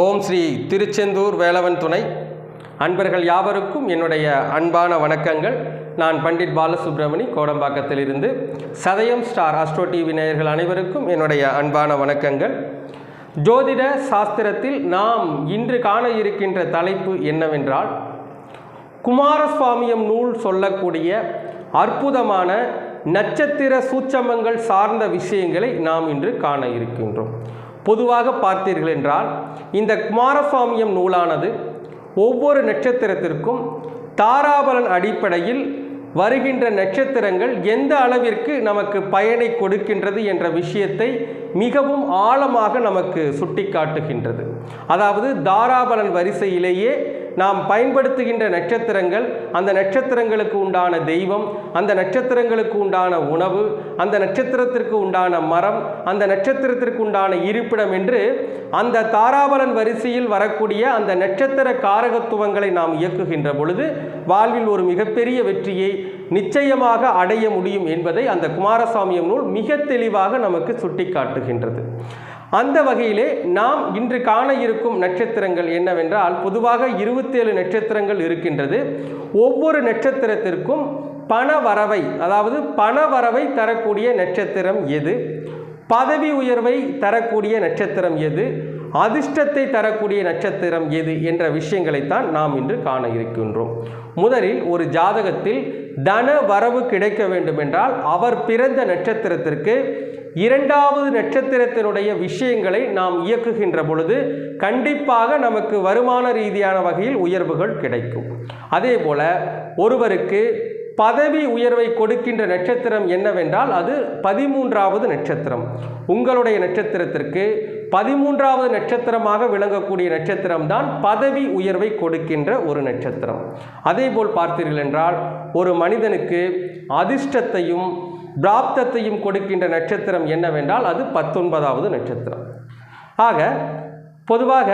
ஓம் ஸ்ரீ திருச்செந்தூர் வேலவன் துணை. அன்பர்கள் யாவருக்கும் என்னுடைய அன்பான வணக்கங்கள். நான் பண்டிட் பாலசுப்ரமணி கோடம்பாக்கத்திலிருந்து. சதயம் ஸ்டார் அஸ்ட்ரோ டிவி நேயர்கள் அனைவருக்கும் என்னுடைய அன்பான வணக்கங்கள். ஜோதிட சாஸ்திரத்தில் நாம் இன்று காண இருக்கின்ற தலைப்பு என்னவென்றால் குமாரசுவாமியம் நூல் சொல்லக்கூடிய அற்புதமான நட்சத்திர சூட்சமங்கள் சார்ந்த விஷயங்களை நாம் இன்று காண இருக்கின்றோம். பொதுவாக பார்த்தீர்கள் என்றால் இந்த குமாரசுவாமியம் நூலானது ஒவ்வொரு நட்சத்திரத்திற்கும் தாராபலன் அடிப்படையில் வருகின்ற நட்சத்திரங்கள் எந்த அளவிற்கு நமக்கு பயனை கொடுக்கின்றது என்ற விஷயத்தை மிகவும் ஆழமாக நமக்கு சுட்டிக்காட்டுகின்றது. அதாவது தாராபலன் வரிசையிலேயே நாம் பயன்படுத்துகின்ற நட்சத்திரங்கள் அந்த நட்சத்திரங்களுக்கு உண்டான தெய்வம் அந்த நட்சத்திரங்களுக்கு உண்டான உணவு அந்த நட்சத்திரத்திற்கு உண்டான மரம் அந்த நட்சத்திரத்திற்கு உண்டான இருப்பிடம் என்று அந்த தாராபலன் வரிசையில் வரக்கூடிய அந்த நட்சத்திர காரகத்துவங்களை நாம் இயக்குகின்ற பொழுது வாழ்வில் ஒரு மிகப்பெரிய வெற்றியை நிச்சயமாக அடைய முடியும் என்பதை அந்த குமாரசாமியம் நூல் மிக தெளிவாக நமக்கு சுட்டிக்காட்டுகின்றது. அந்த வகையிலே நாம் இன்று காண இருக்கும் நட்சத்திரங்கள் என்னவென்றால் பொதுவாக இருபத்தேழு நட்சத்திரங்கள் இருக்கின்றது. ஒவ்வொரு நட்சத்திரத்திற்கும் பண வரவை அதாவது பண வரவை தரக்கூடிய நட்சத்திரம் எது? பதவி உயர்வை தரக்கூடிய நட்சத்திரம் எது? அதிர்ஷ்டத்தை தரக்கூடிய நட்சத்திரம் எது? என்ற விஷயங்களைத்தான் நாம் இன்று காண இருக்கின்றோம். முதலில் ஒரு ஜாதகத்தில் தன வரவு கிடைக்க வேண்டுமென்றால் அவர் பிறந்த நட்சத்திரத்திற்கு இரண்டாவது நட்சத்திரத்தினுடைய விஷயங்களை நாம் இயக்குகின்ற பொழுது கண்டிப்பாக நமக்கு வருமான ரீதியான வகையில் உயர்வுகள் கிடைக்கும். அதே போல ஒருவருக்கு பதவி உயர்வை கொடுக்கின்ற நட்சத்திரம் என்னவென்றால் அது பதிமூன்றாவது நட்சத்திரம். உங்களுடைய நட்சத்திரத்திற்கு பதிமூன்றாவது நட்சத்திரமாக விளங்கக்கூடிய நட்சத்திரம் தான் பதவி உயர்வை கொடுக்கின்ற ஒரு நட்சத்திரம். அதேபோல் பார்த்தீர்கள் என்றால் ஒரு மனிதனுக்கு அதிர்ஷ்டத்தையும் பிராப்தத்தையும் கொடுக்கின்ற நட்சத்திரம் என்னவென்றால் அது பத்தொன்பதாவது நட்சத்திரம். ஆக பொதுவாக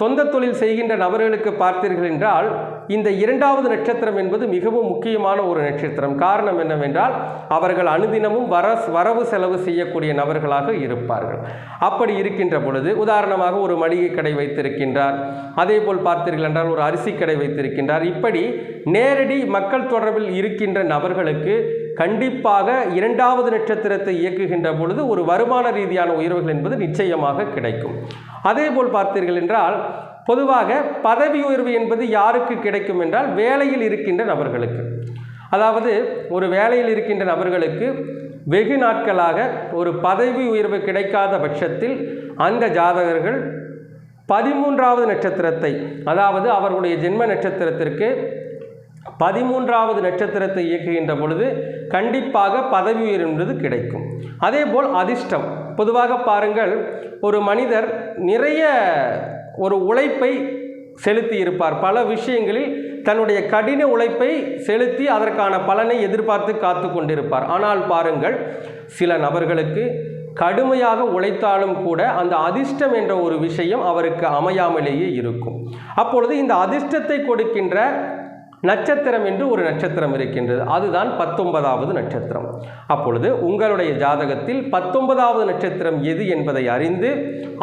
சொந்த தொழில் செய்கின்ற நபர்களுக்கு பார்த்தீர்கள் என்றால் இந்த இரண்டாவது நட்சத்திரம் என்பது மிகவும் முக்கியமான ஒரு நட்சத்திரம். காரணம் என்னவென்றால் அவர்கள் அனுதினமும் வர வரவு செலவு செய்யக்கூடிய நபர்களாக இருப்பார்கள். அப்படி இருக்கின்ற பொழுது உதாரணமாக ஒரு மளிகை கடை வைத்திருக்கின்றார். அதே போல் பார்த்தீர்கள் என்றால் ஒரு அரிசி கடை வைத்திருக்கின்றார். இப்படி நேரடி மக்கள் தொடர்பில் இருக்கின்ற நபர்களுக்கு கண்டிப்பாக இரண்டாவது நட்சத்திரத்தை இயக்குகின்ற பொழுது ஒரு வருமான ரீதியான உயர்வுகள் என்பது நிச்சயமாக கிடைக்கும். அதேபோல் பார்த்தீர்கள் என்றால் பொதுவாக பதவி உயர்வு என்பது யாருக்கு கிடைக்கும் என்றால் வேலையில் இருக்கின்ற நபர்களுக்கு. அதாவது ஒரு வேலையில் இருக்கின்ற நபர்களுக்கு வெகு நாட்களாக ஒரு பதவி உயர்வு கிடைக்காத பட்சத்தில் அந்த ஜாதகர்கள் பதிமூன்றாவது நட்சத்திரத்தை அதாவது அவர்களுடைய ஜென்ம நட்சத்திரத்திற்கு பதிமூன்றாவது நட்சத்திரத்தை இயக்குகின்ற பொழுது கண்டிப்பாக பதவி உயர் என்பது கிடைக்கும். அதே போல் அதிர்ஷ்டம். பொதுவாக பாருங்கள் ஒரு மனிதர் நிறைய ஒரு உழைப்பை செலுத்தி இருப்பார். பல விஷயங்களில் தன்னுடைய கடின உழைப்பை செலுத்தி அதற்கான பலனை எதிர்பார்த்து காத்து கொண்டிருப்பார். ஆனால் பாருங்கள் சில நபர்களுக்கு கடுமையாக உழைத்தாலும் கூட அந்த அதிர்ஷ்டம் என்ற ஒரு விஷயம் அவருக்கு அமையாமலேயே இருக்கும். அப்பொழுது இந்த அதிர்ஷ்டத்தை கொடுக்கின்ற நட்சத்திரம் என்று ஒரு நட்சத்திரம் இருக்கின்றது. அதுதான் பத்தொன்பதாவது நட்சத்திரம். அப்பொழுது உங்களுடைய ஜாதகத்தில் பத்தொன்பதாவது நட்சத்திரம் எது என்பதை அறிந்து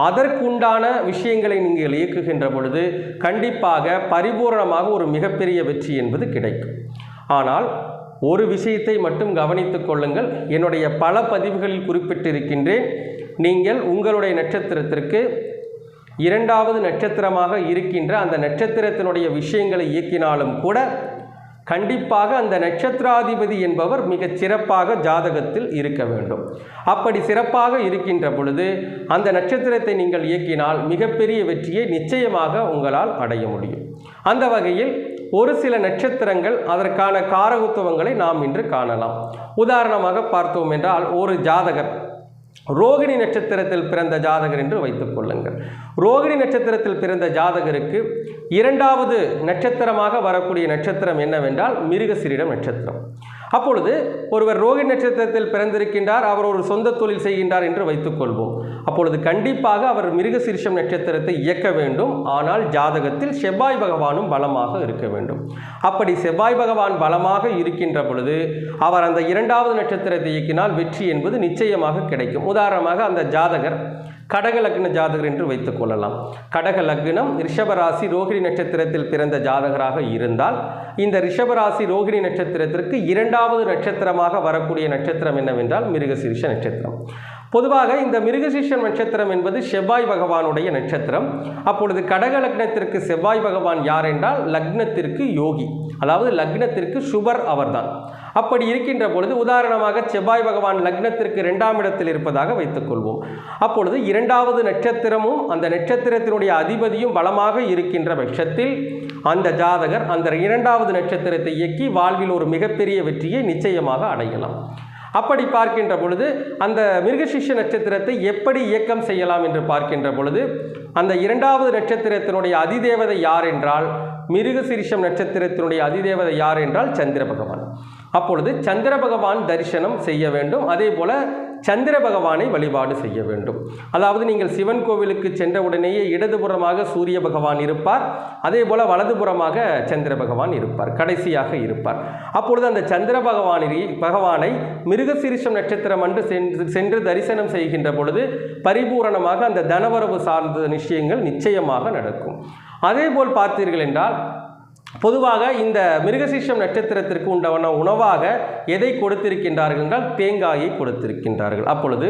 அதற்குண்டான விஷயங்களை நீங்கள் இயக்குகின்ற பொழுது கண்டிப்பாக பரிபூரணமாக ஒரு மிகப்பெரிய வெற்றி என்பது கிடைக்கும். ஆனால் ஒரு விஷயத்தை மட்டும் கவனித்துக் கொள்ளுங்கள். என்னுடைய பல பதிவுகளில் குறிப்பிட்டிருக்கின்றேன். நீங்கள் உங்களுடைய நட்சத்திரத்திற்கு இரண்டாவது நட்சத்திரமாக இருக்கின்ற அந்த நட்சத்திரத்தினுடைய விஷயங்களை இயக்கினாலும் கூட கண்டிப்பாக அந்த நட்சத்திராதிபதி என்பவர் மிக சிறப்பாக ஜாதகத்தில் இருக்க வேண்டும். அப்படி சிறப்பாக இருக்கின்ற பொழுது அந்த நட்சத்திரத்தை நீங்கள் இயக்கினால் மிகப்பெரிய வெற்றியை நிச்சயமாக உங்களால் அடைய முடியும். அந்த வகையில் ஒரு சில நட்சத்திரங்கள் அதற்கான காரகத்துவங்களை நாம் இன்று காணலாம். உதாரணமாக பார்த்தோம் என்றால் ஒரு ஜாதகர் ரோகிணி நட்சத்திரத்தில் பிறந்த ஜாதகர் என்று வைத்துக் கொள்ளுங்கள். ரோகிணி நட்சத்திரத்தில் பிறந்த ஜாதகருக்கு இரண்டாவது நட்சத்திரமாக வரக்கூடிய நட்சத்திரம் என்னவென்றால் மிருகசிரிடம் நட்சத்திரம். அப்பொழுது ஒருவர் ரோகி நட்சத்திரத்தில் பிறந்திருக்கின்றார் அவர் ஒரு சொந்த தொழில் செய்கின்றார் என்று வைத்துக்கொள்வோம். அப்பொழுது கண்டிப்பாக அவர் மிருகசீர்ஷம் நட்சத்திரத்தை இயக்க வேண்டும். ஆனால் ஜாதகத்தில் செவ்வாய் பகவானும் பலமாக இருக்க வேண்டும். அப்படி செவ்வாய் பகவான் பலமாக இருக்கின்ற பொழுது அவர் அந்த இரண்டாவது நட்சத்திரத்தை இயக்கினால் வெற்றி என்பது நிச்சயமாக கிடைக்கும். உதாரணமாக அந்த ஜாதகர் கடக லக்ன ஜாதகர் என்று வைத்துக் கொள்ளலாம். கடக லக்னம் ரிஷபராசி ரோகிணி நட்சத்திரத்தில் பிறந்த ஜாதகராக இருந்தால் இந்த ரிஷபராசி ரோகிணி நட்சத்திரத்திற்கு இரண்டாவது நட்சத்திரமாக வரக்கூடிய நட்சத்திரம் என்னவென்றால் மிருகசீரிஷ நட்சத்திரம். பொதுவாக இந்த மிருகசீஷன் நட்சத்திரம் என்பது செவ்வாய் பகவானுடைய நட்சத்திரம். அப்பொழுது கடக லக்னத்திற்கு செவ்வாய் பகவான் யார் என்றால் லக்னத்திற்கு யோகி. அதாவது லக்னத்திற்கு சுபர் அவர்தான். அப்படி இருக்கின்ற பொழுது உதாரணமாக செவ்வாய் பகவான் லக்னத்திற்கு இரண்டாம் இடத்தில் இருப்பதாக வைத்துக்கொள்வோம் அப்பொழுது இரண்டாவது நட்சத்திரமும் அந்த நட்சத்திரத்தினுடைய அதிபதியும் பலமாக இருக்கின்ற பட்சத்தில் அந்த ஜாதகர் அந்த இரண்டாவது நட்சத்திரத்தை இயக்கி வாழ்வில் ஒரு மிகப்பெரிய வெற்றியை நிச்சயமாக அடையலாம். அப்படி பார்க்கின்ற பொழுது அந்த மிருகசிஷ நட்சத்திரத்தை எப்படி இயக்கம் செய்யலாம் என்று பார்க்கின்ற பொழுது அந்த இரண்டாவது நட்சத்திரத்தினுடைய அதிதேவதை யார் என்றால் மிருகசிரிஷம் நட்சத்திரத்தினுடைய அதிதேவதை யார் என்றால் சந்திர பகவான். அப்பொழுது சந்திர பகவான் தரிசனம் செய்ய வேண்டும். அதே போல சந்திர பகவானை வழிபாடு செய்ய வேண்டும். அதாவது நீங்கள் சிவன் கோவிலுக்கு சென்ற உடனேயே இடதுபுறமாக சூரிய பகவான் இருப்பார். அதே போல வலதுபுறமாக சந்திர பகவான் இருப்பார். கடைசியாக இருப்பார். அப்பொழுது அந்த சந்திர பகவானை பகவானை மிருகசீரிஷம் நட்சத்திரம் அன்று சென்று சென்று தரிசனம் செய்கின்ற பொழுது பரிபூரணமாக அந்த தனவரவு சார்ந்த நிச்சயங்கள் நிச்சயமாக நடக்கும். அதேபோல் பார்த்தீர்கள் என்றால் பொதுவாக இந்த மிருகசீஷம் நட்சத்திரத்திற்கு உண்டான உணவாக எதை கொடுத்திருக்கின்றார்கள் என்றால் தேங்காயை கொடுத்திருக்கின்றார்கள். அப்பொழுது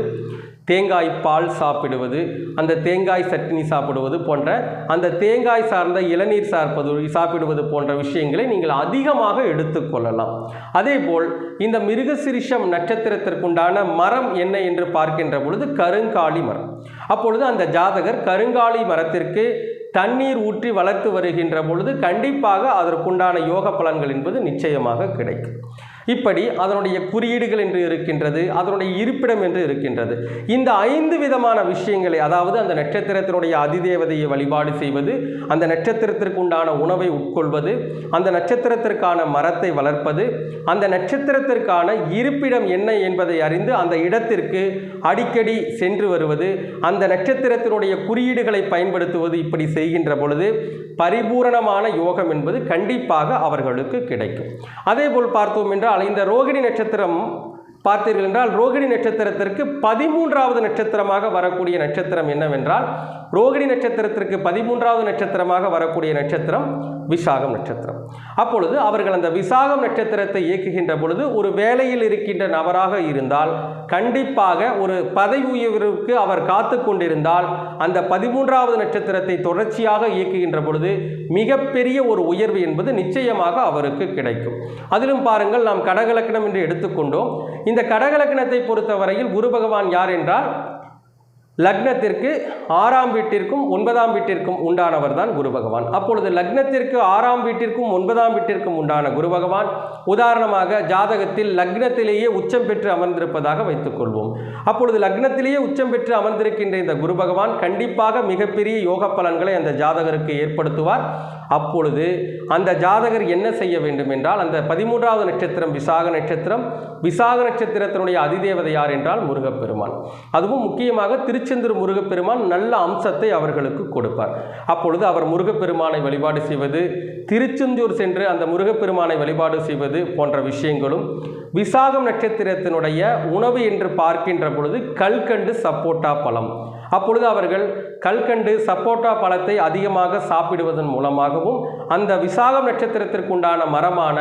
தேங்காய் பால் சாப்பிடுவது அந்த தேங்காய் சட்னி சாப்பிடுவது போன்ற அந்த தேங்காய் சார்ந்த இளநீர் சார்ப்பது சாப்பிடுவது போன்ற விஷயங்களை நீங்கள் அதிகமாக எடுத்துக்கொள்ளலாம் அதேபோல் இந்த மிருகசிரிஷம் நட்சத்திரத்திற்குண்டான மரம் என்ன என்று பார்க்கின்ற பொழுது கருங்காலி மரம். அப்பொழுது அந்த ஜாதகர் கருங்காலி மரத்திற்கு தண்ணீர் ஊற்றி வளர்த்து வருகின்ற பொழுது கண்டிப்பாக அதற்குண்டான யோக பலன்கள் என்பது நிச்சயமாக கிடைக்கும். இப்படி அதனுடைய குறியீடுகள் என்று இருக்கின்றது அதனுடைய இருப்பிடம் என்று இருக்கின்றது. இந்த ஐந்து விதமான விஷயங்களை அதாவது அந்த நட்சத்திரத்தினுடைய அதிதேவதையை வழிபாடு செய்வது அந்த நட்சத்திரத்திற்கு உண்டான உணவை உட்கொள்வது அந்த நட்சத்திரத்திற்கான மரத்தை வளர்ப்பது அந்த நட்சத்திரத்திற்கான இருப்பிடம் என்ன என்பதை அறிந்து அந்த இடத்திற்கு அடிக்கடி சென்று வருவது அந்த நட்சத்திரத்தினுடைய குறியீடுகளை பயன்படுத்துவது இப்படி செய்கின்ற பொழுது பரிபூரணமான யோகம் என்பது கண்டிப்பாக அவர்களுக்கு கிடைக்கும். அதேபோல் பார்த்தோம் என்றால் இந்த ரோகிணி நட்சத்திரம் பார்த்தீர்கள் என்றால் ரோகிணி நட்சத்திரத்திற்கு பதிமூன்றாவது நட்சத்திரமாக வரக்கூடிய நட்சத்திரம் என்னவென்றால் ரோகிணி நட்சத்திரத்திற்கு பதிமூன்றாவது நட்சத்திரமாக வரக்கூடிய நட்சத்திரம் விசாகம் நட்சத்திரம். அப்பொழுது அவர்கள் அந்த விசாகம் நட்சத்திரத்தை இயக்குகின்ற பொழுது ஒரு வேலையில் இருக்கின்ற நபராக இருந்தால் கண்டிப்பாக ஒரு பதவி உயர்வுக்கு அவர் காத்து கொண்டிருந்தால் அந்த பதிமூன்றாவது நட்சத்திரத்தை தொடர்ச்சியாக இயக்குகின்ற பொழுது மிகப்பெரிய ஒரு உயர்வு என்பது நிச்சயமாக அவருக்கு கிடைக்கும். அதிலும் பாருங்கள் நாம் கடகலக்கணம் என்று எடுத்துக்கொண்டோம். இந்த கடகலக்கணத்தை பொறுத்தவரையில் குரு பகவான் யார் என்றால் லக்னத்திற்கு ஆறாம் வீட்டிற்கும் ஒன்பதாம் வீட்டிற்கும் உண்டானவர் தான் குரு பகவான். அப்பொழுது லக்னத்திற்கு ஆறாம் வீட்டிற்கும் ஒன்பதாம் வீட்டிற்கும் உண்டான குரு பகவான் உதாரணமாக ஜாதகத்தில் லக்னத்திலேயே உச்சம் பெற்று அமர்ந்திருப்பதாக வைத்துக்கொள்வோம் அப்பொழுது லக்னத்திலேயே உச்சம் பெற்று அமர்ந்திருக்கின்ற இந்த குரு பகவான் கண்டிப்பாக மிகப்பெரிய யோக பலன்களை அந்த ஜாதகருக்கு ஏற்படுத்துவார். அப்பொழுது அந்த ஜாதகர் என்ன செய்ய வேண்டும் என்றால் அந்த பதிமூன்றாவது நட்சத்திரம் விசாக நட்சத்திரம் விசாக நட்சத்திரத்தினுடைய அதிதேவதை யார் என்றால் முருகப்பெருமான். அதுவும் முக்கியமாக திருச்செந்தூர் முருகப்பெருமான் நல்ல அம்சத்தை அவர்களுக்கு கொடுப்பார். அப்பொழுது அவர் முருகப்பெருமானை வழிபாடு செய்வது திருச்செந்தூர் சென்று அந்த முருகப்பெருமானை வழிபாடு செய்வது போன்ற விஷயங்களும் விசாகம் நட்சத்திரத்தினுடைய உணவு என்று பார்க்கின்ற பொழுது கல்கண்டு சப்போட்டா பழம். அப்பொழுது அவர்கள் கல்கண்டு சப்போட்டா பழத்தை அதிகமாக சாப்பிடுவதன் மூலமாகவும் அந்த விசாகம் நட்சத்திரத்திற்குண்டான மரமான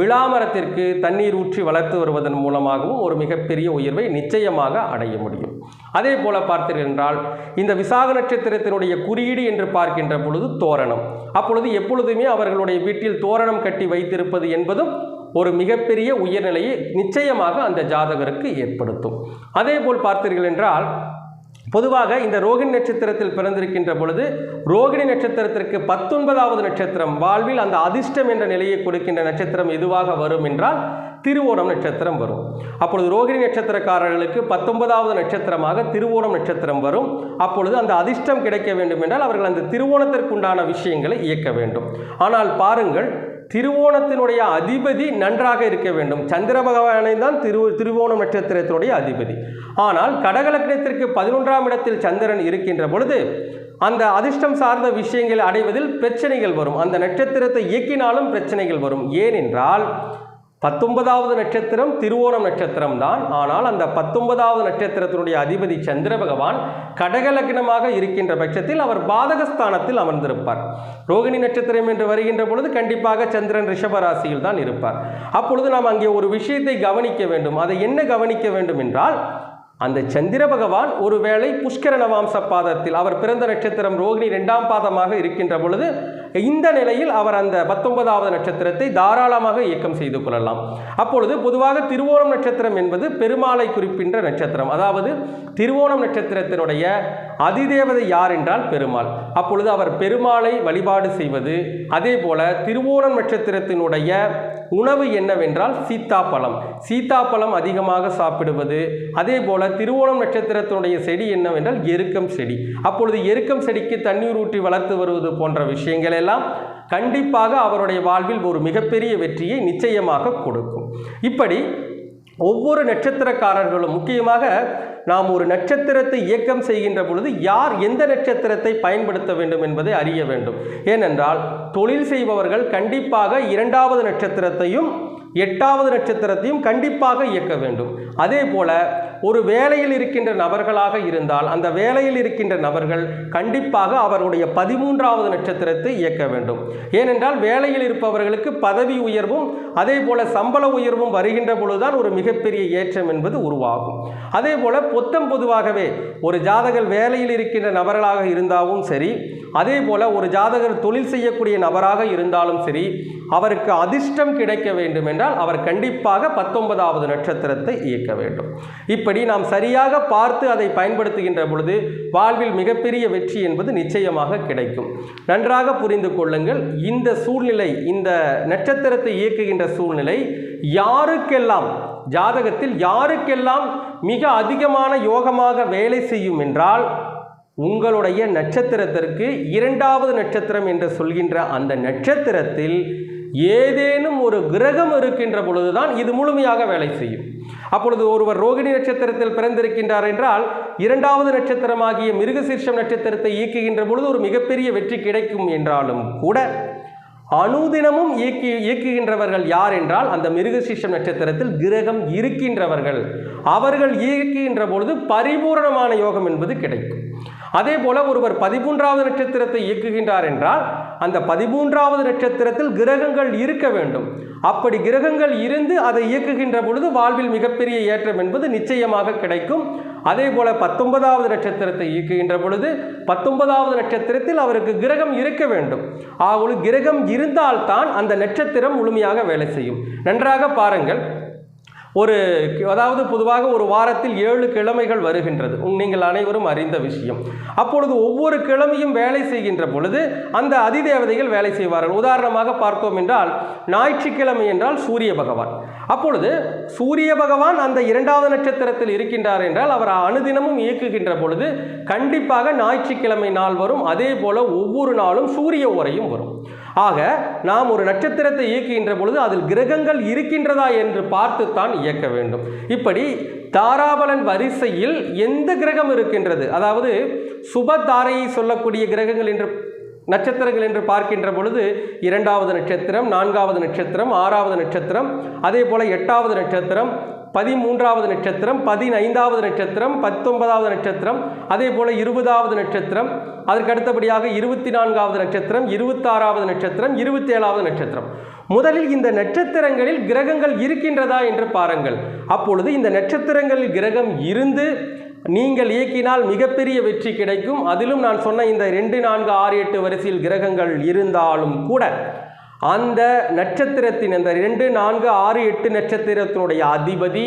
விழாமரத்திற்கு தண்ணீர் ஊற்றி வளர்த்து வருவதன் மூலமாகவும் ஒரு மிகப்பெரிய உயர்வை நிச்சயமாக அடைய முடியும். அதே போல பார்த்தீர்கள் என்றால் இந்த விசாக நட்சத்திரத்தினுடைய குறியீடு என்று பார்க்கின்ற பொழுது தோரணம். அப்பொழுது எப்பொழுதுமே அவர்களுடைய வீட்டில் தோரணம் கட்டி வைத்திருப்பது என்பதும் ஒரு மிகப்பெரிய உயர்நிலையை நிச்சயமாக அந்த ஜாதகருக்கு ஏற்படுத்தும். அதே போல் பார்த்தீர்கள் என்றால் பொதுவாக இந்த ரோகிணி நட்சத்திரத்தில் பிறந்திருக்கின்ற பொழுது ரோகிணி நட்சத்திரத்திற்கு பத்தொன்பதாவது நட்சத்திரம் வாழ்வில் அந்த அதிர்ஷ்டம் என்ற நிலையை கொடுக்கின்ற நட்சத்திரம் எதுவாக வரும் என்றால் திருவோணம் நட்சத்திரம் வரும். அப்பொழுது ரோகிணி நட்சத்திரக்காரர்களுக்கு பத்தொன்பதாவது நட்சத்திரமாக திருவோணம் நட்சத்திரம் வரும். அப்பொழுது அந்த அதிர்ஷ்டம் கிடைக்க வேண்டும் என்றால் அவர்கள் அந்த திருவோணத்திற்குண்டான விஷயங்களை இயக்க வேண்டும். ஆனால் பாருங்கள் திருவோணத்தினுடைய அதிபதி நன்றாக இருக்க வேண்டும். சந்திர பகவானை தான் திரு திருவோணம் நட்சத்திரத்தினுடைய அதிபதி. ஆனால் கடகலக்கணத்திற்கு பதினொன்றாம் இடத்தில் சந்திரன் இருக்கின்ற பொழுது அந்த அதிர்ஷ்டம் சார்ந்த விஷயங்களை அடைவதில் பிரச்சனைகள் வரும். அந்த நட்சத்திரத்தை இயக்கினாலும் பிரச்சனைகள் வரும். ஏனென்றால் பத்தொன்பதாவது நட்சத்திரம் திருவோணம் நட்சத்திரம் தான் ஆனால் அந்த பத்தொன்பதாவது நட்சத்திரத்தினுடைய அதிபதி சந்திர பகவான் கடகலக்னமாக இருக்கின்ற பட்சத்தில் அவர் பாதகஸ்தானத்தில் அமர்ந்திருப்பார். ரோகிணி நட்சத்திரம் என்று வருகின்ற பொழுது கண்டிப்பாக சந்திரன் ரிஷபராசியில் தான் இருப்பார். அப்பொழுது நாம் அங்கே ஒரு விஷயத்தை கவனிக்க வேண்டும். அதை என்ன கவனிக்க வேண்டும் என்றால் அந்த சந்திர பகவான் ஒருவேளை புஷ்கர நவாம்ச பாதத்தில் அவர் பிறந்த நட்சத்திரம் ரோகிணி இரண்டாம் பாதமாக இருக்கின்ற பொழுது இந்த நிலையில் அவர் அந்த பத்தொன்பதாவது நட்சத்திரத்தை தாராளமாக இயக்கம் செய்து கொள்ளலாம். அப்பொழுது பொதுவாக திருவோணம் நட்சத்திரம் என்பது பெருமாளை குறிப்பின்ற நட்சத்திரம். அதாவது திருவோணம் நட்சத்திரத்தினுடைய அதிதேவதை யார் என்றால் பெருமாள். அப்பொழுது அவர் பெருமாளை வழிபாடு செய்வது அதே போல திருவோணம் நட்சத்திரத்தினுடைய உணவு என்னவென்றால் சீத்தாப்பழம். சீத்தாப்பழம் அதிகமாக சாப்பிடுவது. அதே போல திருவோணம் நட்சத்திரத்தினுடைய செடி என்னவென்றால் எருக்கம் செடி. அப்பொழுது எருக்கம் செடிக்கு தண்ணீர் ஊற்றி வளர்த்து வருவது போன்ற விஷயங்கள் எல்லாம் கண்டிப்பாக அவருடைய வாழ்வில் ஒரு மிகப்பெரிய வெற்றியை நிச்சயமாக கொடுக்கும். இப்படி ஒவ்வொரு நட்சத்திரக்காரர்களும் முக்கியமாக நாம் ஒரு நட்சத்திரத்தை இயக்கம் செய்கின்ற பொழுது யார் எந்த நட்சத்திரத்தை பயன்படுத்த வேண்டும் என்பதை அறிய வேண்டும். ஏனென்றால் தொழில் செய்பவர்கள் கண்டிப்பாக இரண்டாவது நட்சத்திரத்தையும் எட்டாவது நட்சத்திரத்தையும் கண்டிப்பாக இயக்க வேண்டும். அதே போல ஒரு வேலையில் இருக்கின்ற நபர்களாக இருந்தால் அந்த வேலையில் இருக்கின்ற நபர்கள் கண்டிப்பாக அவருடைய பதிமூன்றாவது நட்சத்திரத்தை இயக்க வேண்டும். ஏனென்றால் வேலையில் இருப்பவர்களுக்கு பதவி உயர்வும் அதே போல சம்பள உயர்வும் வருகின்ற பொழுதுதான் ஒரு மிகப்பெரிய ஏற்றம் என்பது உருவாகும். அதே போல பொத்தம் பொதுவாகவே ஒரு ஜாதகர் வேலையில் இருக்கின்ற நபர்களாக இருந்தாலும் சரி அதே போல ஒரு ஜாதகர் தொழில் செய்யக்கூடிய நபராக இருந்தாலும் சரி அவருக்கு அதிர்ஷ்டம் கிடைக்க வேண்டும் என்றால் அவர் கண்டிப்பாக பத்தொன்பதாவது நட்சத்திரத்தை இயக்க வேண்டும். இப்படி நாம் சரியாக பார்த்து அதை பயன்படுத்துகின்ற பொழுது வாழ்வில் மிகப்பெரிய வெற்றி என்பது நிச்சயமாக கிடைக்கும். நன்றாக புரிந்து கொள்ளுங்கள் இந்த சூழ்நிலை இந்த நட்சத்திரத்தை இயக்குகின்ற சூழ்நிலை யாருக்கெல்லாம் ஜாதகத்தில் யாருக்கெல்லாம் மிக அதிகமான யோகமாக வேலை செய்யும் என்றால் உங்களுடைய நட்சத்திரத்திற்கு இரண்டாவது நட்சத்திரம் என்று சொல்கின்ற அந்த நட்சத்திரத்தில் ஏதேனும் ஒரு கிரகம் இருக்கின்ற பொழுதுதான் இது முழுமையாக வேலை செய்யும். அப்பொழுது ஒருவர் ரோகிணி நட்சத்திரத்தில் பிறந்திருக்கின்றார் என்றால் இரண்டாவது நட்சத்திரமாகிய மிருகசீர்ஷம் நட்சத்திரத்தை இயக்குகின்ற பொழுது ஒரு மிகப்பெரிய வெற்றி கிடைக்கும் என்றாலும் கூட அனுதினமும் இயக்கி இயக்குகின்றவர்கள் யார் என்றால் அந்த மிருகசீஷம் நட்சத்திரத்தில் கிரகம் இருக்கின்றவர்கள். அவர்கள் இயக்குகின்ற பொழுது பரிபூரணமான யோகம் என்பது கிடைக்கும். அதே போல ஒருவர் பதிமூன்றாவது நட்சத்திரத்தை இயக்குகின்றார் என்றால் அந்த பதிமூன்றாவது நட்சத்திரத்தில் கிரகங்கள் இருக்க வேண்டும். அப்படி கிரகங்கள் இருந்து அதை இயக்குகின்ற பொழுது வாழ்வில் மிகப்பெரிய ஏற்றம் என்பது நிச்சயமாக கிடைக்கும். அதே போல பத்தொன்பதாவது நட்சத்திரத்தை இயக்குகின்ற பொழுது பத்தொன்பதாவது நட்சத்திரத்தில் அவருக்கு கிரகம் இருக்க வேண்டும். ஆகும் கிரகம் இருந்தால்தான் அந்த நட்சத்திரம் முழுமையாக வேலை செய்யும். நன்றாக பாருங்கள். ஒரு அதாவது பொதுவாக ஒரு வாரத்தில் ஏழு கிழமைகள் வருகின்றது. நீங்கள் அனைவரும் அறிந்த விஷயம். அப்பொழுது ஒவ்வொரு கிழமையும் வேலை செய்கின்ற பொழுது அந்த அதிதேவதைகள் வேலை செய்வார்கள். உதாரணமாக பார்த்தோம் என்றால் ஞாயிற்றுக்கிழமை என்றால் சூரிய பகவான். அப்பொழுது சூரிய பகவான் அந்த இரண்டாவது நட்சத்திரத்தில் இருக்கின்றார் என்றால் அவர் அனுதினமும் இயக்குகின்ற பொழுது கண்டிப்பாக ஞாயிற்றுக்கிழமை நாள் வரும். அதே போல ஒவ்வொரு நாளும் சூரிய உரையும் வரும். ஆக நாம் ஒரு நட்சத்திரத்தை இயக்குகின்ற பொழுது அதில் கிரகங்கள் இருக்கின்றதா என்று பார்த்துத்தான் இயக்க வேண்டும். இப்படி தாராபலன் வரிசையில் எந்த கிரகம் இருக்கின்றது? அதாவது சுப தாரையை சொல்லக்கூடிய கிரகங்கள் என்று நட்சத்திரங்கள் என்று பார்க்கின்ற பொழுது இரண்டாவது நட்சத்திரம் நான்காவது நட்சத்திரம் ஆறாவது நட்சத்திரம் அதே போல் எட்டாவது நட்சத்திரம் பதிமூன்றாவது நட்சத்திரம் பதினைந்தாவது நட்சத்திரம் பத்தொன்பதாவது நட்சத்திரம் அதே போல் இருபதாவது நட்சத்திரம் அதற்கு அடுத்தபடியாக இருபத்தி நான்காவது நட்சத்திரம் இருபத்தாறாவது நட்சத்திரம் இருபத்தேழாவது நட்சத்திரம். முதலில் இந்த நட்சத்திரங்களில் கிரகங்கள் இருக்கின்றதா என்று பாருங்கள். அப்பொழுது இந்த நட்சத்திரங்களில் கிரகம் இருந்து நீங்கள் இயக்கினால் மிகப்பெரிய வெற்றி கிடைக்கும். அதிலும் நான் சொன்ன இந்த ரெண்டு நான்கு ஆறு எட்டு வரிசையில் கிரகங்கள் இருந்தாலும் கூட அந்த நட்சத்திரத்தின் அந்த ரெண்டு நான்கு ஆறு எட்டு நட்சத்திரத்தினுடைய அதிபதி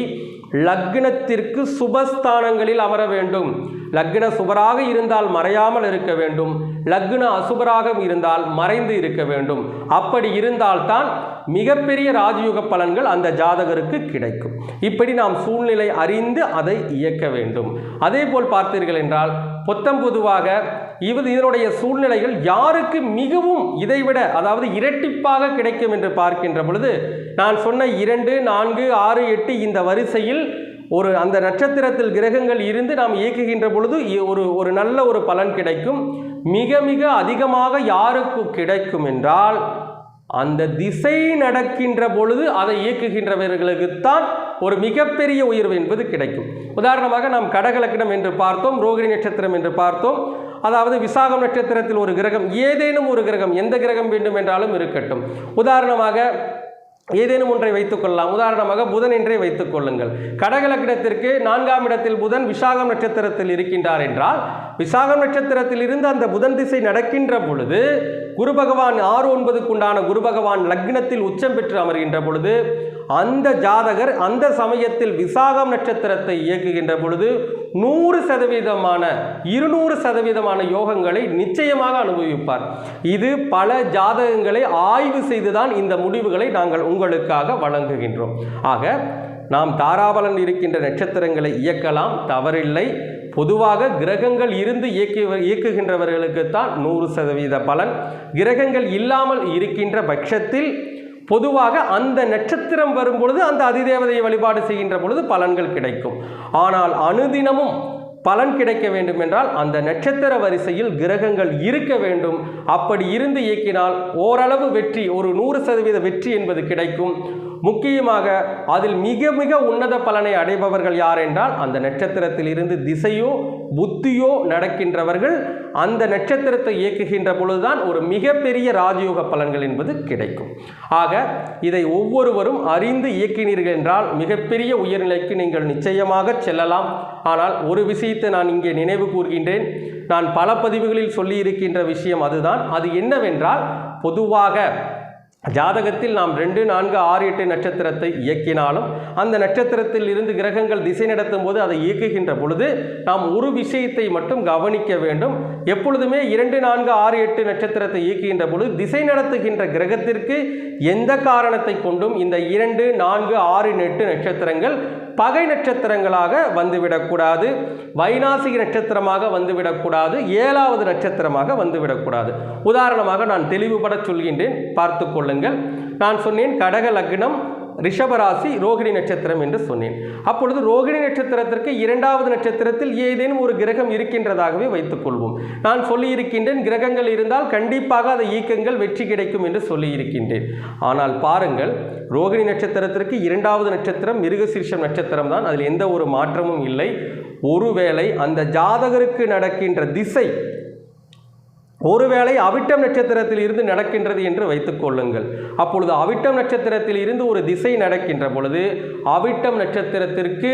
லக்னத்திற்கு சுபஸ்தானங்களில் அமர வேண்டும். லக்ன சுபராக இருந்தால் மறையாமல் இருக்க வேண்டும். லக்ன அசுபராக இருந்தால் மறைந்து இருக்க வேண்டும். அப்படி இருந்தால்தான் மிகப்பெரிய ராஜயோக பலன்கள் அந்த ஜாதகருக்கு கிடைக்கும். இப்படி நாம் சூழ்நிலை அறிந்து அதை இயக்க வேண்டும். அதே போல் பார்த்தீர்கள் என்றால் பொத்தம் பொதுவாக இது இதனுடைய சூழ்நிலைகள் யாருக்கு மிகவும் இதைவிட அதாவது இரட்டிப்பாக கிடைக்கும் என்று பார்க்கின்ற பொழுது நான் சொன்ன இரண்டு நான்கு ஆறு எட்டு இந்த வரிசையில் ஒரு அந்த நட்சத்திரத்தில் கிரகங்கள் இருந்து நாம் இயக்குகின்ற பொழுது இ- ஒரு ஒரு நல்ல ஒரு பலன் கிடைக்கும். மிக மிக அதிகமாக யாருக்கு கிடைக்கும் என்றால் அந்த திசை நடக்கின்ற பொழுது அதை இயக்குகின்றவர்களுக்குத்தான் ஒரு மிகப்பெரிய உயர்வு என்பது கிடைக்கும். உதாரணமாக நாம் கடகலக்கினம் என்று பார்த்தோம் ரோகிணி நட்சத்திரம் என்று பார்த்தோம். அதாவது விசாகம் நட்சத்திரத்தில் ஒரு கிரகம் ஏதேனும் ஒரு கிரகம் எந்த கிரகம் வேண்டும் என்றாலும் இருக்கட்டும். உதாரணமாக ஏதேனும் ஒன்றை வைத்துக் கொள்ளலாம். உதாரணமாக புதன் என்றே வைத்துக் கொள்ளுங்கள். கடகலக்கிடத்திற்கு நான்காம் இடத்தில் புதன் விசாகம் நட்சத்திரத்தில் இருக்கின்றார் என்றால் விசாகம் நட்சத்திரத்தில் இருந்து அந்த புதன் திசை நடக்கின்ற பொழுது குரு பகவான் ஆறு ஒன்பதுக்குண்டான குரு பகவான் லக்னத்தில் உச்சம் பெற்று அமர்கின்ற பொழுது அந்த ஜாதகர் அந்த சமயத்தில் விசாகம் நட்சத்திரத்தை இயக்குகின்ற பொழுது நூறு சதவீதமான இருநூறு சதவீதமான யோகங்களை நிச்சயமாக அனுபவிப்பார். இது பல ஜாதகங்களை ஆய்வு செய்துதான் இந்த முடிவுகளை நாங்கள் உங்களுக்காக வழங்குகின்றோம். ஆக நாம் தாராபலன் இருக்கின்ற நட்சத்திரங்களை இயக்கலாம். தவறில்லை. பொதுவாக கிரகங்கள் இருந்து இயக்கி இயக்குகின்றவர்களுக்குத்தான் நூறு சதவீத பலன். கிரகங்கள் இல்லாமல் இருக்கின்ற பட்சத்தில் பொதுவாக அந்த நட்சத்திரம் வரும் பொழுது அந்த அதிதேவதையை வழிபாடு செய்கின்ற பொழுது பலன்கள் கிடைக்கும். ஆனால் அனுதினமும் பலன் கிடைக்க வேண்டும் என்றால் அந்த நட்சத்திர வரிசையில் கிரகங்கள் இருக்க வேண்டும். அப்படி இருந்து இயக்கினால் ஓரளவு வெற்றி ஒரு நூறு சதவீத வெற்றி என்பது கிடைக்கும். முக்கியமாக அதில் மிக மிக உன்னத பலனை அடைபவர்கள் யார் என்றால் அந்த நட்சத்திரத்தில் இருந்து திசையோ புத்தியோ நடக்கின்றவர்கள் அந்த நட்சத்திரத்தை இயக்குகின்ற பொழுதுதான் ஒரு மிகப்பெரிய ராஜயோக பலன்கள் என்பது கிடைக்கும். ஆக இதை ஒவ்வொருவரும் அறிந்து இயக்கினீர்கள் என்றால் மிகப்பெரிய உயர்நிலைக்கு நீங்கள் நிச்சயமாக செல்லலாம். ஆனால் ஒரு விஷயத்தை நான் இங்கே நினைவு கூறுகின்றேன் நான் பல பதிவுகளில் சொல்லியிருக்கின்ற விஷயம் அதுதான். அது என்னவென்றால் பொதுவாக ஜாதகத்தில் நாம் ரெண்டு நான்கு ஆறு எட்டு நட்சத்திரத்தை இயக்கினாலும் அந்த நட்சத்திரத்தில் இருந்து கிரகங்கள் திசை நடத்தும் போது அதை இயக்குகின்ற பொழுது நாம் ஒரு விஷயத்தை மட்டும் கவனிக்க வேண்டும். எப்பொழுதுமே இரண்டு நான்கு ஆறு எட்டு நட்சத்திரத்தை இயக்குகின்ற பொழுது திசை நடத்துகின்ற கிரகத்திற்கு எந்த காரணத்தை கொண்டும் இந்த இரண்டு நான்கு ஆறு எட்டு நட்சத்திரங்கள் பகை நட்சத்திரங்களாக வந்துவிடக்கூடாது வைநாசிக நட்சத்திரமாக வந்துவிடக்கூடாது ஏழாவது நட்சத்திரமாக வந்துவிடக்கூடாது. உதாரணமாக நான் தெளிவுபட சொல்கின்றேன் பார்த்து கொள்ளுங்கள். நான் சொன்னேன் கடக லக்னம் ரிஷபராசி ரோகிணி நட்சத்திரம் என்று சொன்னேன். அப்பொழுது ரோகிணி நட்சத்திரத்திற்கு இரண்டாவது நட்சத்திரத்தில் ஏதேனும் ஒரு கிரகம் இருக்கின்றதாகவே வைத்துக்கொள்வோம். நான் சொல்லியிருக்கின்றேன் கிரகங்கள் இருந்தால் கண்டிப்பாக அதை இயக்கங்கள் வெற்றி கிடைக்கும் என்று சொல்லியிருக்கின்றேன். ஆனால் பாருங்கள் ரோகிணி நட்சத்திரத்திற்கு இரண்டாவது நட்சத்திரம் மிருகசீர்ஷம் நட்சத்திரம் தான். அதில் எந்த ஒரு மாற்றமும் இல்லை. ஒருவேளை அந்த ஜாதகருக்கு நடக்கின்ற திசை ஒருவேளை அவிட்டம் நட்சத்திரத்தில் இருந்து நடக்கின்றது என்று வைத்துக் கொள்ளுங்கள். அப்பொழுது அவிட்டம் நட்சத்திரத்தில் இருந்து ஒரு திசை நடக்கின்ற பொழுது அவிட்டம் நட்சத்திரத்திற்கு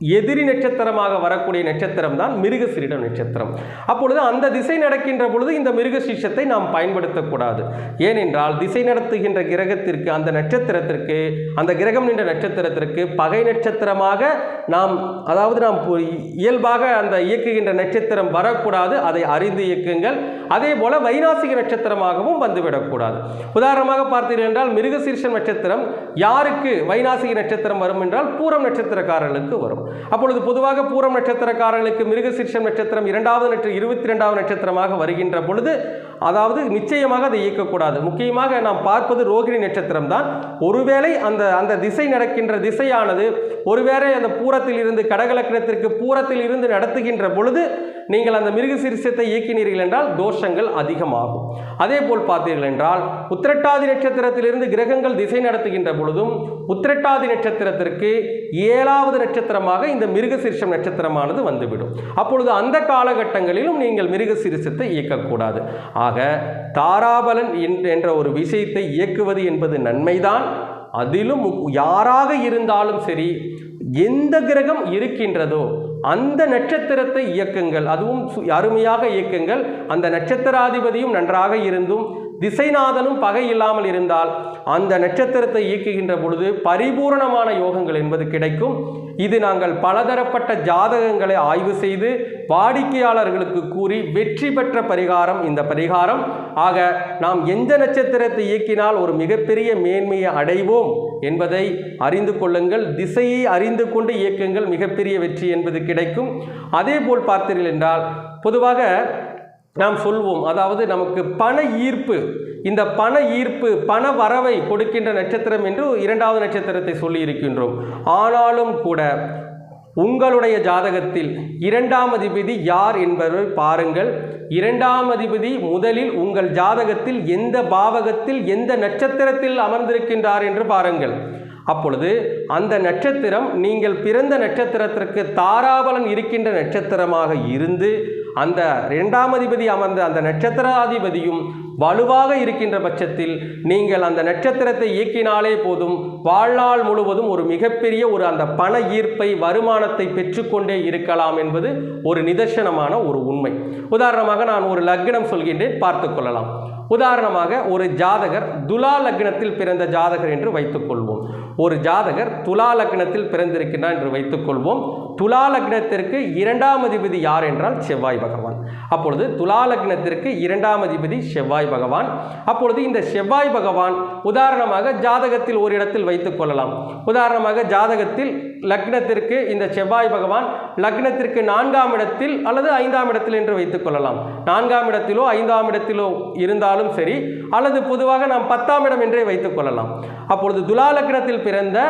எதிரி நட்சத்திரமாக வரக்கூடிய நட்சத்திரம் தான் மிருகசீரிடம் நட்சத்திரம். அப்பொழுது அந்த திசை நடக்கின்ற பொழுது இந்த மிருகசீஷத்தை நாம் பயன்படுத்தக்கூடாது. ஏனென்றால் திசை நடத்துகின்ற கிரகத்திற்கு அந்த நட்சத்திரத்திற்கு அந்த கிரகம் நின்ற நட்சத்திரத்திற்கு பகை நட்சத்திரமாக நாம் அதாவது நாம் பு- இயல்பாக அந்த இயக்குகின்ற நட்சத்திரம் வரக்கூடாது அதை அறிந்து இயக்குங்கள். அதே போல வைநாசிக நட்சத்திரமாகவும் வந்துவிடக்கூடாது. உதாரணமாக பார்த்தீர்கள் என்றால் மிருகசீர்ஷம் நட்சத்திரம் யாருக்கு வைநாசிக நட்சத்திரம் வரும் என்றால் பூரம் நட்சத்திரக்காரர்களுக்கு வரும். அப்பொழுது பொதுவாக பூரம் நட்சத்திரக்காரர்களுக்கு மிருகசீர்ஷம் நட்சத்திரம் இரண்டாவது நட்ச இருபத்தி ரெண்டாவது நட்சத்திரமாக வருகின்ற பொழுது அதாவது நிச்சயமாக அதை இயக்கக்கூடாது. முக்கியமாக நாம் பார்ப்பது ரோகிணி நட்சத்திரம் தான் ஒருவேளை அந்த அந்த திசை நடக்கின்ற திசையானது ஒருவேளை அந்த பூரத்தில் இருந்து கடகலக்கணத்திற்கு பூரத்தில் இருந்து நடத்துகின்ற பொழுது நீங்கள் அந்த மிருகசீரிசத்தை இயக்கினீர்கள் என்றால் தோஷங்கள் அதிகமாகும். அதே போல் பார்த்தீர்கள் என்றால் உத்திரட்டாதி நட்சத்திரத்திலிருந்து கிரகங்கள் திசை நடத்துகின்ற பொழுதும் உத்திரட்டாதி நட்சத்திரத்திற்கு ஏழாவது நட்சத்திரமாக இந்த மிருகசீர்ஷம் நட்சத்திரமானது வந்துவிடும். அப்பொழுது அந்த காலகட்டங்களிலும் நீங்கள் மிருக மிருகசீரிசத்தை இயக்கக்கூடாது. ஆக தாராபலன் என்ற- என்ற ஒரு விஷயத்தை இயக்குவது என்பது நன்மைதான். அதிலும் யாராக இருந்தாலும் சரி எந்த கிரகம் இருக்கின்றதோ அந்த நட்சத்திரத்தை இயக்குங்கள். அதுவும் சு- அருமையாக இயக்குங்கள். அந்த நட்சத்திராதிபதியும் நன்றாக இருந்தும் திசைநாதனும் பகை இல்லாமல் இருந்தால் அந்த நட்சத்திரத்தை இயக்குகின்ற பொழுது பரிபூரணமான யோகங்கள் என்பது கிடைக்கும். இது நாங்கள் பலதரப்பட்ட ஜாதகங்களை ஆய்வு செய்து வாடிக்கையாளர்களுக்கு கூறி வெற்றி பெற்ற பரிகாரம் இந்த பரிகாரம். ஆக நாம் எந்த நட்சத்திரத்தை இயக்கினால் ஒரு மிகப்பெரிய மேன்மையை அடைவோம் என்பதை அறிந்து கொள்ளுங்கள். திசையை அறிந்து கொண்டு இயக்குங்கள். மிகப்பெரிய வெற்றி என்பது கிடைக்கும். அதே போல் பார்த்தீர்கள் என்றால் பொதுவாக நாம் சொல்வோம். அதாவது நமக்கு பண ஈர்ப்பு. இந்த பண ஈர்ப்பு பண வரவை கொடுக்கின்ற நட்சத்திரம் என்று இரண்டாவது நட்சத்திரத்தை சொல்லி இருக்கின்றோம் ஆனாலும் கூட உங்களுடைய ஜாதகத்தில் இரண்டாம் அதிபதி யார் என்பதை பாருங்கள். இரண்டாம் அதிபதி முதலில் உங்கள் ஜாதகத்தில் எந்த பாவகத்தில் எந்த நட்சத்திரத்தில் அமர்ந்திருக்கின்றார் என்று பாருங்கள். அப்பொழுது அந்த நட்சத்திரம் நீங்கள் பிறந்த நட்சத்திரத்திற்கு தாராபலன் இருக்கின்ற நட்சத்திரமாக இருந்து அந்த இரண்டாம் அதிபதி அமர்ந்த அந்த நட்சத்திராதிபதியும் வலுவாக இருக்கின்ற பட்சத்தில் நீங்கள் அந்த நட்சத்திரத்தை இயக்கினாலே போதும் வாழ்நாள் முழுவதும் ஒரு மிகப்பெரிய ஒரு அந்த பண ஈர்ப்பை வருமானத்தை பெற்றுக்கொண்டே இருக்கலாம் என்பது ஒரு நிதர்சனமான ஒரு உண்மை. உதாரணமாக நான் ஒரு லக்னம் சொல்கின்றேன் பார்த்து கொள்ளலாம். உதாரணமாக ஒரு ஜாதகர் துலா லக்னத்தில் பிறந்த ஜாதகர் என்று வைத்துக்கொள்வோம் ஒரு ஜாதகர் துலா லக்னத்தில் பிறந்திருக்கிறார் என்று வைத்துக்கொள்வோம் துலா லக்னத்திற்கு இரண்டாம் அதிபதி யார் என்றால் செவ்வாய் பகவான். அப்பொழுது துலா லக்னத்திற்கு இரண்டாம் அதிபதி செவ்வாய் பகவான். அப்பொழுது இந்த செவ்வாய் பகவான் உதாரணமாக ஜாதகத்தில் ஒரு இடத்தில் வைத்துக் கொள்ளலாம். உதாரணமாக ஜாதகத்தில் லக்னத்திற்கு இந்த செவ்வாய் பகவான் லக்னத்திற்கு நான்காம் இடத்தில் அல்லது ஐந்தாம் இடத்தில் என்று வைத்துக் கொள்ளலாம். நான்காம் இடத்திலோ ஐந்தாம் இடத்திலோ இருந்தாலும் சரி அல்லது பொதுவாக நாம் பத்தாம் இடம் என்றே வைத்துக் கொள்ளலாம். அப்பொழுது துலா லக்னத்தில் பிறந்த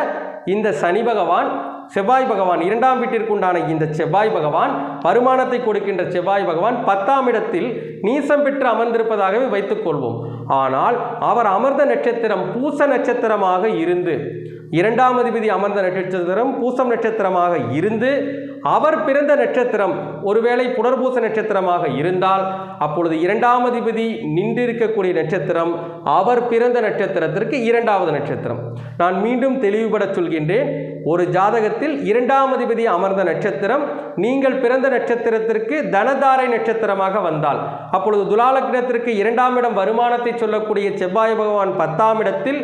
இந்த சனி பகவான் செவ்வாய் பகவான் இரண்டாம் வீட்டிற்கு உண்டான இந்த செவ்வாய் பகவான் வருமானத்தை கொடுக்கின்ற செவ்வாய் பகவான் பத்தாம் இடத்தில் நீசம் பெற்று அமர்ந்திருப்பதாகவே வைத்துக்கொள்வோம் ஆனால் அவர் அமர்ந்த நட்சத்திரம் பூச நட்சத்திரமாக இருந்து இரண்டாம் அதிபதி அமர்ந்த நட்சத்திரம் பூசம் நட்சத்திரமாக இருந்து அவர் பிறந்த நட்சத்திரம் ஒருவேளை புனர்பூச நட்சத்திரமாக இருந்தால் அப்பொழுது இரண்டாம் அதிபதி நின்றிருக்கக்கூடிய நட்சத்திரம் அவர் பிறந்த நட்சத்திரத்திற்கு இரண்டாவது நட்சத்திரம். நான் மீண்டும் தெளிவுபட சொல்கின்றேன் ஒரு ஜாதகத்தில் இரண்டாம் அதிபதி அமர்ந்த நட்சத்திரம் நீங்கள் பிறந்த நட்சத்திரத்திற்கு தனதாரை நட்சத்திரமாக வந்தால் அப்பொழுது துலாலக்னத்திற்கு இரண்டாம் இடம் வருமானத்தை சொல்லக்கூடிய செவ்வாய் பகவான் பத்தாம் இடத்தில்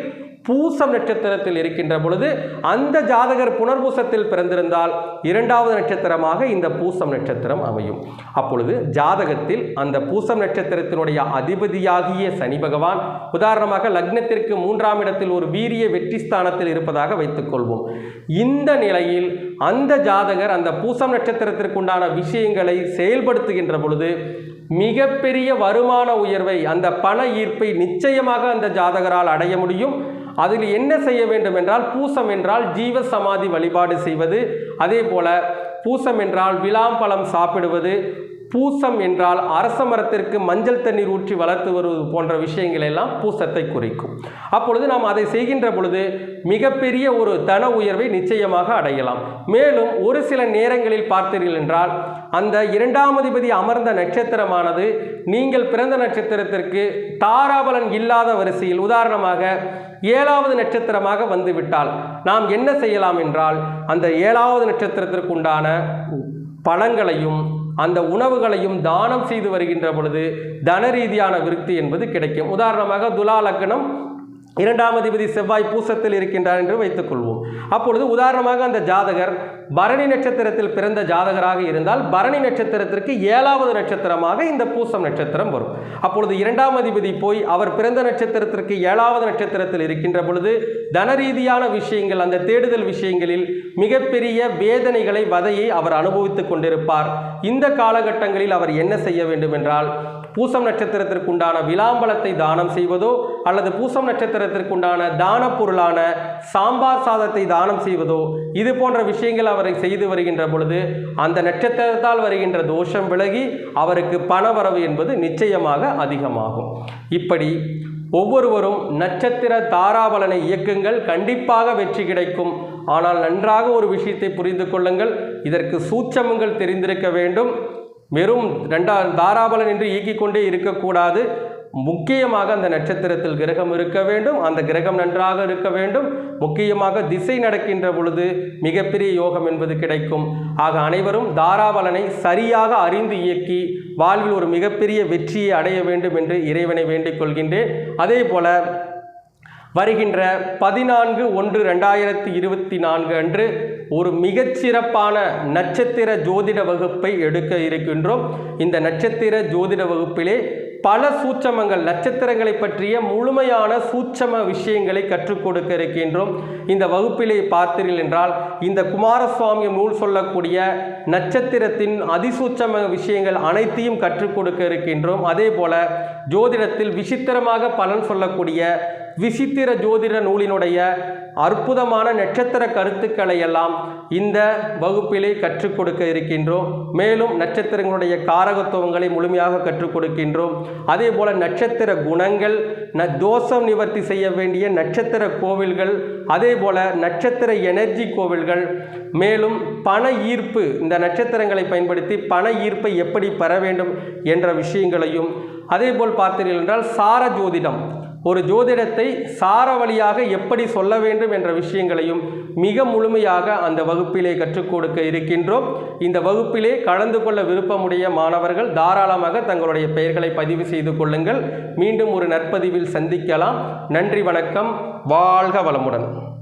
பூசம் நட்சத்திரத்தில் இருக்கின்ற பொழுது அந்த ஜாதகர் புனர்பூசத்தில் பிறந்திருந்தால் இரண்டாவது நட்சத்திரமாக இந்த பூசம் நட்சத்திரம் அமையும். அப்பொழுது ஜாதகத்தில் அந்த பூசம் நட்சத்திரத்தினுடைய அதிபதியாகிய சனி பகவான் உதாரணமாக லக்னத்திற்கு மூன்றாம் இடத்தில் ஒரு வீரிய வெற்றி ஸ்தானத்தில் இருப்பதாக வைத்துக்கொள்வோம் இந்த நிலையில் அந்த ஜாதகர் அந்த பூசம் நட்சத்திரத்திற்குண்டான விஷயங்களை செயல்படுத்துகின்ற பொழுது மிகப்பெரிய வருமான உயர்வை அந்த பண ஈர்ப்பை நிச்சயமாக அந்த ஜாதகரால் அடைய முடியும். அதில் என்ன செய்ய வேண்டும் என்றால் பூசம் என்றால் ஜீவ சமாதி வழிபாடு செய்வது. அதே போல பூசம் என்றால் விளாம்பழம் சாப்பிடுவது பூசம் என்றால் அரச மரத்திற்கு மஞ்சள் தண்ணீர் ஊற்றி வளர்த்து வருவது போன்ற விஷயங்கள் எல்லாம் பூசத்தை குறிக்கும். அப்பொழுது நாம் அதை செய்கின்ற பொழுது மிகப்பெரிய ஒரு தன உயர்வை நிச்சயமாக அடையலாம். மேலும் ஒரு சில நேரங்களில் பார்த்தீர்கள் என்றால் அந்த இரண்டாம் அதிபதி அமர்ந்த நட்சத்திரமானது நீங்கள் பிறந்த நட்சத்திரத்திற்கு தாராபலன் இல்லாத வரிசையில் உதாரணமாக ஏழாவது நட்சத்திரமாக வந்துவிட்டால் நாம் என்ன செய்யலாம் என்றால் அந்த ஏழாவது நட்சத்திரத்திற்கு உண்டான பழங்களையும் அந்த உணவுகளையும் தானம் செய்து வருகின்ற பொழுது தன ரீதியான விருத்தி என்பது கிடைக்கும். உதாரணமாக துலா லக்கணம் இரண்டாம் அதிபதி செவ்வாய் பூசத்தில் இருக்கின்றார் என்று வைத்துக்கொள்வோம் அப்பொழுது உதாரணமாக அந்த ஜாதகர் பரணி நட்சத்திரத்தில் பிறந்த ஜாதகராக இருந்தால் பரணி நட்சத்திரத்திற்கு ஏழாவது நட்சத்திரமாக இந்த பூசம் நட்சத்திரம் வரும். அப்பொழுது இரண்டாம் அதிபதி போய் அவர் பிறந்த நட்சத்திரத்திற்கு ஏழாவது நட்சத்திரத்தில் இருக்கின்ற பொழுது தன ரீதியான விஷயங்கள் அந்த தேடுதல் விஷயங்களில் மிகப்பெரிய வேதனைகளை வதையை அவர் அனுபவித்துக் கொண்டிருப்பார். இந்த காலகட்டங்களில் அவர் என்ன செய்ய வேண்டும் என்றால் பூசம் நட்சத்திரத்திற்குண்டான விளாம்பலத்தை தானம் செய்வதோ அல்லது பூசம் நட்சத்திரத்திற்குண்டான தான பொருளான சாம்பார் சாதத்தை தானம் செய்வதோ இது போன்ற விஷயங்கள் அவரை செய்து வருகின்ற பொழுது அந்த நட்சத்திரத்தால் வருகின்ற தோஷம் விலகி அவருக்கு பணவரவு என்பது நிச்சயமாக அதிகமாகும். இப்படி ஒவ்வொருவரும் நட்சத்திர தாராபலனை இயக்குங்கள் கண்டிப்பாக வெற்றி கிடைக்கும். ஆனால் நன்றாக ஒரு விஷயத்தை புரிந்து கொள்ளுங்கள். இதற்கு சூட்சமங்கள் தெரிந்திருக்க வேண்டும். வெறும் ரெண்டா தாராபலன் என்று இயக்கிக் கொண்டே இருக்கக்கூடாது. முக்கியமாக அந்த நட்சத்திரத்தில் கிரகம் இருக்க வேண்டும். அந்த கிரகம் நன்றாக இருக்க வேண்டும். முக்கியமாக திசை நடக்கின்ற பொழுது மிகப்பெரிய யோகம் என்பது கிடைக்கும். ஆக அனைவரும் தாராபலனை சரியாக அறிந்து இயக்கி வாழ்வில் ஒரு மிகப்பெரிய வெற்றியை அடைய வேண்டும் என்று இறைவனை வேண்டிக் கொள்கின்றேன். அதே போல வருகின்ற பதினான்கு ஒன்று ரெண்டாயிரத்தி இருபத்தி நான்கு அன்று ஒரு மிகச்சிறப்பான நட்சத்திர ஜோதிட வகுப்பை எடுக்க இருக்கின்றோம். இந்த நட்சத்திர ஜோதிட வகுப்பிலே பல சூட்சமங்கள் நட்சத்திரங்களை பற்றிய முழுமையான சூட்சம விஷயங்களை கற்றுக் கொடுக்க இருக்கின்றோம். இந்த வகுப்பிலே பார்த்தீர்கள் என்றால் இந்த குமாரசுவாமி நூல் சொல்லக்கூடிய நட்சத்திரத்தின் அதிசூட்சம விஷயங்கள் அனைத்தையும் கற்றுக் கொடுக்க இருக்கின்றோம். அதே போல ஜோதிடத்தில் விசித்திரமாக பலன் சொல்லக்கூடிய விசித்திர ஜோதிட நூலினுடைய அற்புதமான நட்சத்திர கருத்துக்களை எல்லாம் இந்த வகுப்பிலே கற்றுக் கொடுக்க இருக்கின்றோம். மேலும் நட்சத்திரங்களுடைய காரகத்துவங்களை முழுமையாக கற்றுக் கொடுக்கின்றோம். அதே போல நட்சத்திர குணங்கள் ந தோஷம் நிவர்த்தி செய்ய வேண்டிய நட்சத்திர கோவில்கள் அதே போல நட்சத்திர எனர்ஜி கோவில்கள். மேலும் பண ஈர்ப்பு இந்த நட்சத்திரங்களை பயன்படுத்தி பண ஈர்ப்பை எப்படி பெற வேண்டும் என்ற விஷயங்களையும் அதேபோல் பார்த்தீர்கள் என்றால் சார ஜோதிடம். ஒரு ஜோதிடத்தை சார வழியாக எப்படி சொல்ல வேண்டும் என்ற விஷயங்களையும் மிக முழுமையாக அந்த வகுப்பிலே கற்றுக் கொடுக்க இருக்கின்றோம். இந்த வகுப்பிலே கலந்து கொள்ள விருப்பமுடைய மாணவர்கள் தாராளமாக தங்களுடைய பெயர்களை பதிவு செய்து கொள்ளுங்கள். மீண்டும் ஒரு நற்பதிவில் சந்திக்கலாம். நன்றி வணக்கம். வாழ்க வளமுடன்.